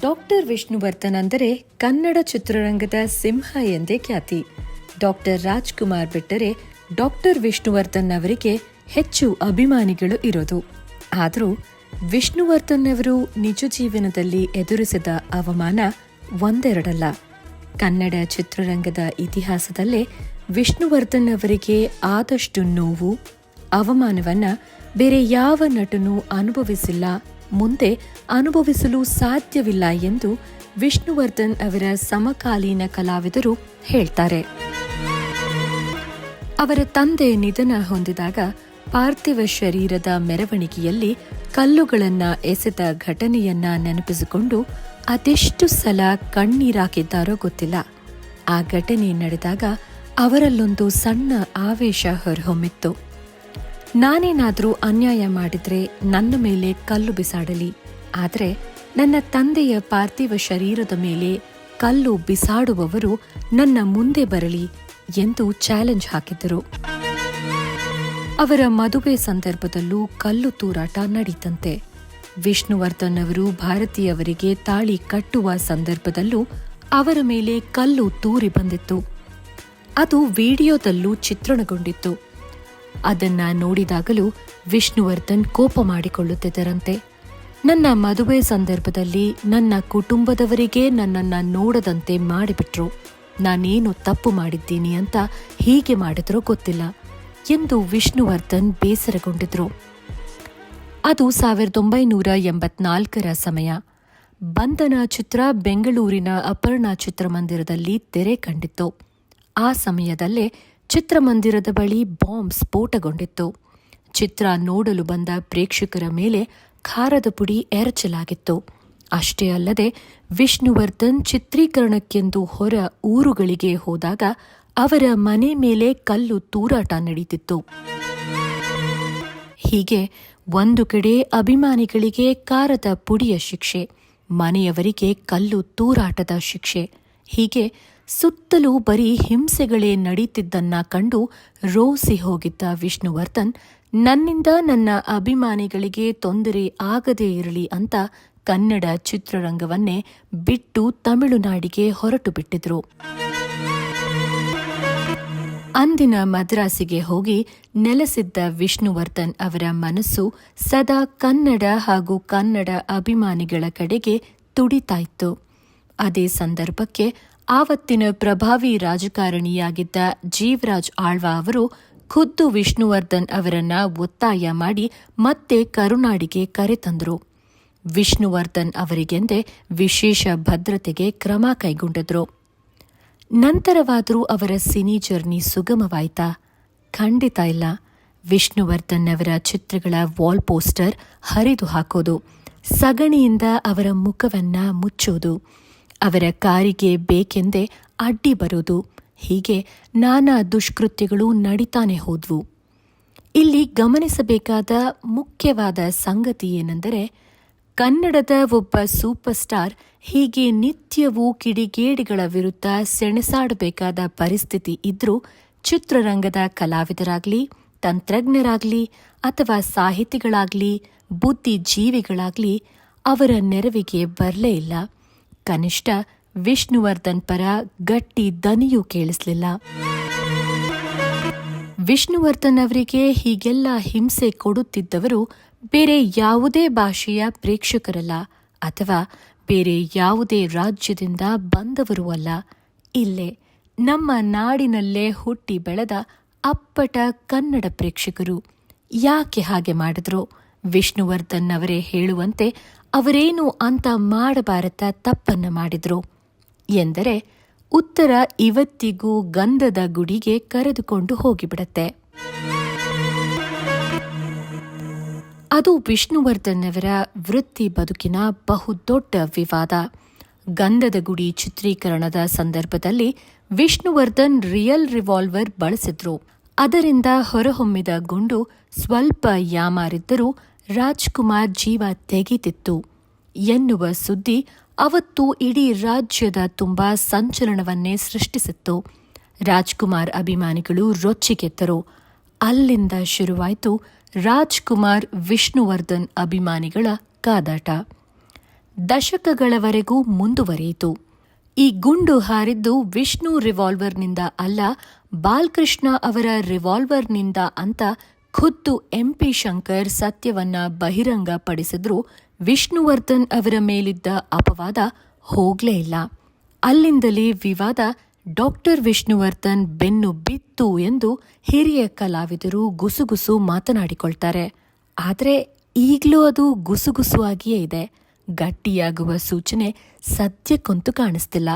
Doctor Vishnuvardhan ಅಂದರೆ ಕನ್ನಡ ಚಿತ್ರರಂಗದ ಸಿಂಹ ಎಂದೇ ಖ್ಯಾತಿ. ಡಾಕ್ಟರ್ ರಾಜ್ಕುಮಾರ್ ಬಿಟ್ಟರೆ ಡಾಕ್ಟರ್ ವಿಷ್ಣುವರ್ಧನ್ ಅವರಿಗೆ ಹೆಚ್ಚು ಅಭಿಮಾನಿಗಳು ಇರೋದು. ಆದರೂ ವಿಷ್ಣುವರ್ಧನ್ ಅವರು ನಿಜ ಜೀವನದಲ್ಲಿ ಎದುರಿಸಿದ ಅವಮಾನ ಒಂದೆರಡಲ್ಲ. ಕನ್ನಡ ಚಿತ್ರರಂಗದ ಇತಿಹಾಸದಲ್ಲೇ ವಿಷ್ಣುವರ್ಧನ್ ಅವರಿಗೆ ಆದಷ್ಟು ನೋವು, ಅವಮಾನವನ್ನ ಬೇರೆ ಯಾವ ನಟನೂ ಅನುಭವಿಸಿಲ್ಲ ಮುಂದೆ ಅನುಭವಿಸಲು ಸಾಧ್ಯವಿಲ್ಲ ಎಂದು ವಿಷ್ಣುವರ್ಧನ್ ಅವರ ಸಮಕಾಲೀನ ಕಲಾವಿದರು ಹೇಳ್ತಾರೆ. ಅವರ ತಂದೆ ನಿಧನ ಹೊಂದಿದಾಗ ಪಾರ್ಥಿವ ಶರೀರದ ಮೆರವಣಿಗೆಯಲ್ಲಿ ಕಲ್ಲುಗಳನ್ನ ಎಸೆದ ಘಟನೆಯನ್ನ ನೆನಪಿಸಿಕೊಂಡು ಅದೆಷ್ಟು ಸಲ ಕಣ್ಣೀರಾಕಿದ್ದಾರೋ ಗೊತ್ತಿಲ್ಲ. ಆ ಘಟನೆ ನಡೆದಾಗ ಅವರಲ್ಲೊಂದು ಸಣ್ಣ ಆವೇಶ ಹೊರಹೊಮ್ಮಿತ್ತು. ನಾನೇನಾದರೂ ಅನ್ಯಾಯ ಮಾಡಿದರೆ ನನ್ನ ಮೇಲೆ ಕಲ್ಲು ಬಿಸಾಡಲಿ. ಆದರೆ ನನ್ನ ತಂದೆಯ ಪಾರ್ಥಿವ ಶರೀರದ ಮೇಲೆ ಕಲ್ಲು ಬಿಸಾಡುವವರು ನನ್ನ ಮುಂದೆ ಬರಲಿ ಎಂದು ಚಾಲೆಂಜ್ ಹಾಕಿದ್ದರು. ಅವರ ಮದುವೆ ಸಂದರ್ಭದಲ್ಲೂ ಕಲ್ಲು ತೂರಾಟ ನಡೀತಂತೆ. ವಿಷ್ಣುವರ್ಧನ್ ಅವರು ಭಾರತೀಯವರಿಗೆ ತಾಳಿ ಕಟ್ಟುವ ಸಂದರ್ಭದಲ್ಲೂ ಅವರ ಮೇಲೆ ಕಲ್ಲು ತೂರಿ ಬಂದಿತ್ತು. ಅದು ವಿಡಿಯೋದಲ್ಲೂ ಚಿತ್ರಣಗೊಂಡಿತ್ತು. ಅದನ್ನ ನೋಡಿದಾಗಲೂ ವಿಷ್ಣುವರ್ಧನ್ ಕೋಪ ಮಾಡಿಕೊಳ್ಳುತ್ತಿದ್ದರಂತೆ. ನನ್ನ ಮದುವೆ ಸಂದರ್ಭದಲ್ಲಿ ನನ್ನ ಕುಟುಂಬದವರಿಗೆ ನನ್ನನ್ನ ನೋಡದಂತೆ ಮಾಡಿಬಿಟ್ರು. ನಾನೇನು ತಪ್ಪು ಮಾಡಿದ್ದೀನಿ ಅಂತ ಹೀಗೆ ಮಾಡಿದ್ರೋ ಗೊತ್ತಿಲ್ಲ ಎಂದು ವಿಷ್ಣುವರ್ಧನ್ ಬೇಸರಗೊಂಡಿದ್ರು. ಅದು ಸಾವಿರದ ಒಂಬೈನೂರ ಎಂಬತ್ನಾಲ್ಕರ ಸಮಯ. ಬಂಧನ ಚಿತ್ರ ಬೆಂಗಳೂರಿನ ಅಪರ್ಣ ಚಿತ್ರಮಂದಿರದಲ್ಲಿ ತೆರೆ ಕಂಡಿತ್ತು. ಆ ಸಮಯದಲ್ಲೇ ಚಿತ್ರಮಂದಿರದ ಬಳಿ ಬಾಂಬ್ ಸ್ಫೋಟಗೊಂಡಿತ್ತು. ಚಿತ್ರ ನೋಡಲು ಬಂದ ಪ್ರೇಕ್ಷಕರ ಮೇಲೆ ಖಾರದ ಪುಡಿ ಎರಚಲಾಗಿತ್ತು. ಅಷ್ಟೇ ಅಲ್ಲದೆ ವಿಷ್ಣುವರ್ಧನ್ ಚಿತ್ರೀಕರಣಕ್ಕೆಂದು ಹೊರ ಊರುಗಳಿಗೆ ಹೋದಾಗ ಅವರ ಮನೆ ಮೇಲೆ ಕಲ್ಲು ತೂರಾಟ ನಡೀತಿತ್ತು. ಹೀಗೆ ಒಂದು ಕಡೆ ಅಭಿಮಾನಿಗಳಿಗೆ ಕಾರದ ಪುಡಿಯ ಶಿಕ್ಷೆ, ಮನೆಯವರಿಗೆ ಕಲ್ಲು ತೂರಾಟದ ಶಿಕ್ಷೆ ಹೀಗೆ ಸುತ್ತಲೂ ಬರೀ ಹಿಂಸೆಗಳೇ ನಡೀತಿದ್ದನ್ನ ಕಂಡು ರೋಸಿ ಹೋಗಿದ್ದ ವಿಷ್ಣುವರ್ಧನ್, ನನ್ನಿಂದ ನನ್ನ ಅಭಿಮಾನಿಗಳಿಗೆ ತೊಂದರೆ ಆಗದೇ ಇರಲಿ ಅಂತ ಕನ್ನಡ ಚಿತ್ರರಂಗವನ್ನೇ ಬಿಟ್ಟು ತಮಿಳುನಾಡಿಗೆ ಹೊರಟು ಬಿಟ್ಟಿದ್ರು. ಅಂದಿನ ಮದ್ರಾಸಿಗೆ ಹೋಗಿ ನೆಲೆಸಿದ್ದ ವಿಷ್ಣುವರ್ಧನ್ ಅವರ ಮನಸ್ಸು ಸದಾ ಕನ್ನಡ ಹಾಗೂ ಕನ್ನಡ ಅಭಿಮಾನಿಗಳ ಕಡೆಗೆ ತುಡಿತಾ ಇತ್ತು ಅದೇ ಸಂದರ್ಭಕ್ಕೆ ಆವತ್ತಿನ ಪ್ರಭಾವಿ ರಾಜಕಾರಣಿಯಾಗಿದ್ದ ಜೀವರಾಜ್ ಆಳ್ವಾ ಅವರು ಖುದ್ದು ವಿಷ್ಣುವರ್ಧನ್ ಅವರನ್ನ ಒತ್ತಾಯ ಮಾಡಿ ಮತ್ತೆ ಕರುನಾಡಿಗೆ ಕರೆತಂದರು ವಿಷ್ಣುವರ್ಧನ್ ಅವರಿಗೆಂದೇ ವಿಶೇಷ ಭದ್ರತೆಗೆ ಕ್ರಮ ಕೈಗೊಂಡಿದ್ರು. ನಂತರವಾದರೂ ಅವರ ಸಿನಿ ಜರ್ನಿ ಸುಗಮವಾಯ್ತಾ? ಖಂಡಿತ ಇಲ್ಲ. ವಿಷ್ಣುವರ್ಧನ್ ಅವರ ಚಿತ್ರಗಳ ವಾಲ್ ಪೋಸ್ಟರ್ ಹರಿದು ಹಾಕೋದು, ಸಗಣಿಯಿಂದ ಅವರ ಮುಖವನ್ನ ಮುಚ್ಚೋದು ಅವರ ಕಾರಿಗೆ ಬೇಕೆಂದೇ ಅಡ್ಡಿ ಬರೋದು ಹೀಗೆ ನಾನಾ ದುಷ್ಕೃತ್ಯಗಳು ನಡೀತಾನೆ ಹೋದ್ವು. ಇಲ್ಲಿ ಗಮನಿಸಬೇಕಾದ ಮುಖ್ಯವಾದ ಸಂಗತಿ ಏನೆಂದರೆ, ಕನ್ನಡದ ಒಬ್ಬ ಸೂಪರ್ ಸ್ಟಾರ್ ಹೀಗೆ ನಿತ್ಯವೂ ಕಿಡಿಗೇಡಿಗಳ ವಿರುದ್ಧ ಸೆಣಸಾಡಬೇಕಾದ ಪರಿಸ್ಥಿತಿ ಇದ್ರೂ ಚಿತ್ರರಂಗದ ಕಲಾವಿದರಾಗ್ಲಿ, ತಂತ್ರಜ್ಞರಾಗ್ಲಿ ಅಥವಾ ಸಾಹಿತಿಗಳಾಗ್ಲಿ, ಬುದ್ಧಿಜೀವಿಗಳಾಗ್ಲಿ ಅವರ ನೆರವಿಗೆ ಬರಲೇ ಇಲ್ಲ. ಕನಿಷ್ಠ ವಿಷ್ಣುವರ್ಧನ್ ಪರ ಗಟ್ಟಿ ದನಿಯೂ ಕೇಳಿಸ್ಲಿಲ್ಲ. ವಿಷ್ಣುವರ್ಧನ್ ಅವರಿಗೆ ಹೀಗೆಲ್ಲ ಹಿಂಸೆ ಕೊಡುತ್ತಿದ್ದವರು ಬೇರೆ ಯಾವುದೇ ಭಾಷೆಯ ಪ್ರೇಕ್ಷಕರಲ್ಲ ಅಥವಾ ಬೇರೆ ಯಾವುದೇ ರಾಜ್ಯದಿಂದ ಬಂದವರೂ ಅಲ್ಲ. ಇಲ್ಲೇ ನಮ್ಮ ನಾಡಿನಲ್ಲೇ ಹುಟ್ಟಿ ಬೆಳೆದ ಅಪ್ಪಟ ಕನ್ನಡ ಪ್ರೇಕ್ಷಕರು. ಯಾಕೆ ಹಾಗೆ ಮಾಡಿದ್ರು? ವಿಷ್ಣುವರ್ಧನ್ ಅವರೇ ಹೇಳುವಂತೆ ಅವರೇನು ಅಂತ ಮಾಡಬಾರತ ತಪ್ಪನ್ನ ಮಾಡಿದ್ರು. ಎಂದರೆ ಉತ್ತರ ಇವತ್ತಿಗೂ ಗಂಧದ ಗುಡಿಗೆ ಕರೆದುಕೊಂಡು ಹೋಗಿಬಿಡತ್ತೆ. ಅದು ವಿಷ್ಣುವರ್ಧನ್ ಅವರ ವೃತ್ತಿ ಬದುಕಿನ ಬಹುದೊಡ್ಡ ವಿವಾದ. ಗಂಧದ ಗುಡಿ ಚಿತ್ರೀಕರಣದ ಸಂದರ್ಭದಲ್ಲಿ ವಿಷ್ಣುವರ್ಧನ್ ರಿಯಲ್ ರಿವಾಲ್ವರ್ ಬಳಸಿದ್ರು. ಅದರಿಂದ ಹೊರಹೊಮ್ಮಿದ ಗುಂಡು ಸ್ವಲ್ಪ ಯಾಮಾರಿದ್ದರೂ ರಾಜ್ಕುಮಾರ್ ಜೀವ ತೆಗೆದಿತ್ತು. ಎನ್ನುವ ಸುದ್ದಿ ಅವತ್ತು ಇಡೀ ರಾಜ್ಯದ ತುಂಬಾ ಸಂಚಲನವನ್ನೇ ಸೃಷ್ಟಿಸಿತ್ತು. ರಾಜ್ಕುಮಾರ್ ಅಭಿಮಾನಿಗಳು ರೊಚ್ಚಿಗೆದ್ದರು ಅಲ್ಲಿಂದ ಶುರುವಾಯಿತು ರಾಜ್ಕುಮಾರ್ ವಿಷ್ಣುವರ್ಧನ್ ಅಭಿಮಾನಿಗಳ ಕಾದಾಟ. ದಶಕಗಳವರೆಗೂ ಮುಂದುವರಿಯಿತು. ಈ ಗುಂಡು ಹಾರಿದ್ದು ವಿಷ್ಣು ರಿವಾಲ್ವರ್ನಿಂದ ಅಲ್ಲ, ಬಾಲ್ಕೃಷ್ಣ ಅವರ ರಿವಾಲ್ವರ್ನಿಂದ ಅಂತ ಖುದ್ದು ಎಂ ಪಿ ಶಂಕರ್ ಸತ್ಯವನ್ನ ಬಹಿರಂಗಪಡಿಸಿದ್ರೂ ವಿಷ್ಣುವರ್ಧನ್ ಅವರ ಮೇಲಿದ್ದ ಅಪವಾದ ಹೋಗ್ಲೇ ಇಲ್ಲ. ಅಲ್ಲಿಂದಲೇ ವಿವಾದ ಡಾಕ್ಟರ್ ವಿಷ್ಣುವರ್ಧನ್ ಬೆನ್ನು ಬಿತ್ತು ಎಂದು ಹಿರಿಯ ಕಲಾವಿದರು ಗುಸುಗುಸು ಮಾತನಾಡಿಕೊಳ್ತಾರೆ. ಆದರೆ ಈಗಲೂ ಅದು ಗುಸುಗುಸುವಾಗಿಯೇ ಇದೆ. ಗಟ್ಟಿಯಾಗುವ ಸೂಚನೆ ಸದ್ಯಕ್ಕಂತೂ ಕಾಣಿಸ್ತಿಲ್ಲ.